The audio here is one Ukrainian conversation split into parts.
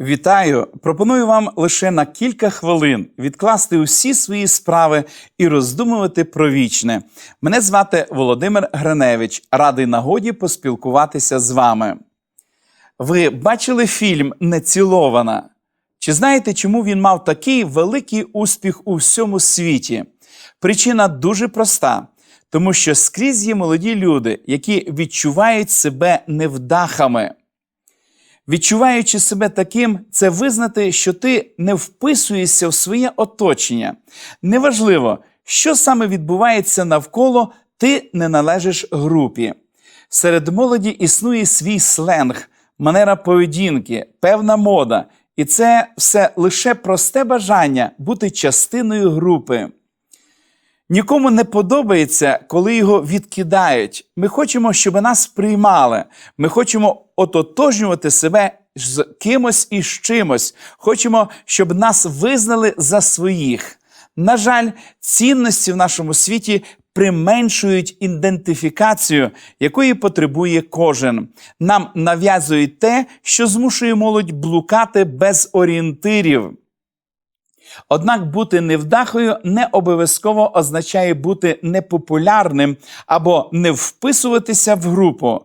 Вітаю! Пропоную вам лише на кілька хвилин відкласти усі свої справи і роздумувати про вічне. Мене звати Володимир Гриневич. Радий нагоді поспілкуватися з вами. Ви бачили фільм Нецілована? Чи знаєте, чому він мав такий великий успіх у всьому світі? Причина дуже проста. Тому що скрізь є молоді люди, які відчувають себе невдахами. Відчуваючи себе таким, це визнати, що ти не вписуєшся в своє оточення. Неважливо, що саме відбувається навколо, ти не належиш групі. Серед молоді існує свій сленг, манера поведінки, певна мода, і це все лише просте бажання бути частиною групи. Нікому не подобається, коли його відкидають. Ми хочемо, щоб нас приймали. Ми хочемо ототожнювати себе з кимось і з чимось. Хочемо, щоб нас визнали за своїх. На жаль, цінності в нашому світі применшують ідентифікацію, якої потребує кожен. Нам нав'язують те, що змушує молодь блукати без орієнтирів. Однак бути невдахою не обов'язково означає бути непопулярним або не вписуватися в групу.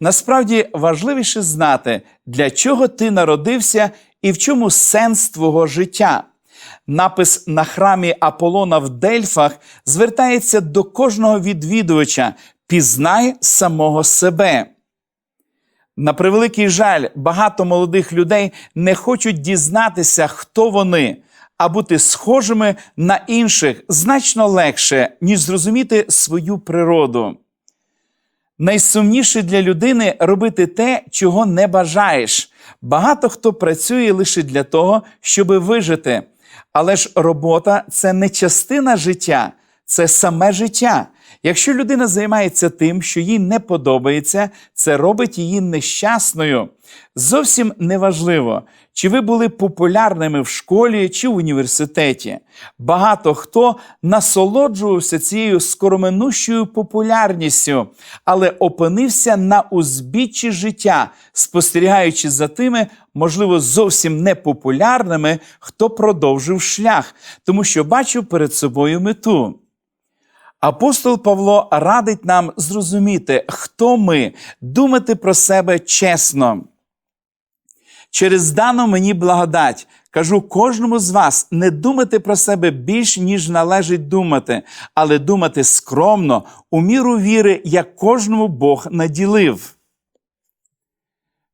Насправді важливіше знати, для чого ти народився і в чому сенс твого життя. Напис на храмі Аполлона в Дельфах звертається до кожного відвідувача: пізнай самого себе. На превеликий жаль, багато молодих людей не хочуть дізнатися, хто вони, а бути схожими на інших значно легше, ніж зрозуміти свою природу. Найсумніше для людини робити те, чого не бажаєш. Багато хто працює лише для того, щоби вижити. Але ж робота це не частина життя, це саме життя. Якщо людина займається тим, що їй не подобається, це робить її нещасною. Зовсім неважливо, чи ви були популярними в школі чи в університеті. Багато хто насолоджувався цією скороминущою популярністю, але опинився на узбіччі життя, спостерігаючи за тими, можливо, зовсім непопулярними, хто продовжив шлях, тому що бачив перед собою мету. Апостол Павло радить нам зрозуміти, хто ми, думати про себе чесно. Через дану мені благодать кажу кожному з вас не думати про себе більш, ніж належить думати, але думати скромно, у міру віри, як кожному Бог наділив.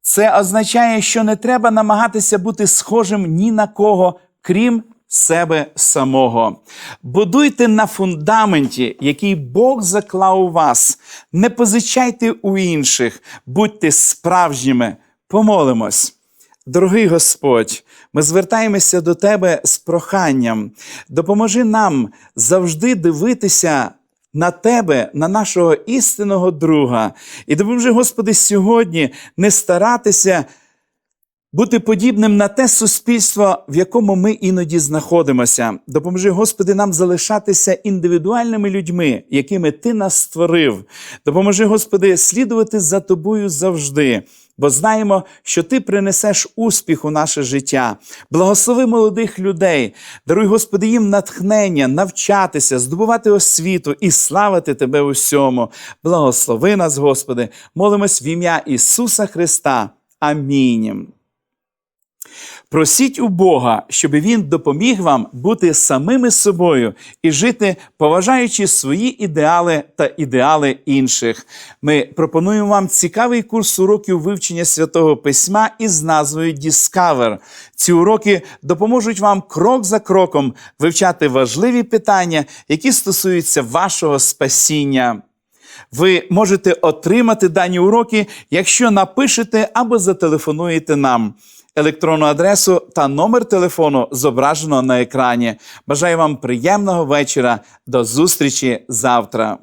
Це означає, що не треба намагатися бути схожим ні на кого, крім себе самого. Будуйте на фундаменті, який Бог заклав у вас. Не позичайте у інших, будьте справжніми. Помолимось. Дорогий Господь, ми звертаємося до Тебе з проханням. Допоможи нам завжди дивитися на Тебе, на нашого істинного друга. І допоможи, Господи, сьогодні не старатися бути подібним на те суспільство, в якому ми іноді знаходимося. Допоможи, Господи, нам залишатися індивідуальними людьми, якими Ти нас створив. Допоможи, Господи, слідувати за Тобою завжди. Бо знаємо, що ти принесеш успіх у наше життя. Благослови молодих людей, даруй, Господи, їм натхнення, навчатися, здобувати освіту і славити Тебе усьому. Благослови нас, Господи, молимось в ім'я Ісуса Христа. Амінь. Просіть у Бога, щоб Він допоміг вам бути самими собою і жити, поважаючи свої ідеали та ідеали інших. Ми пропонуємо вам цікавий курс уроків вивчення святого письма із назвою Discover. Ці уроки допоможуть вам крок за кроком вивчати важливі питання, які стосуються вашого спасіння. Ви можете отримати дані уроки, якщо напишете або зателефонуєте нам. Електронну адресу та номер телефону зображено на екрані. Бажаю вам приємного вечора. До зустрічі завтра.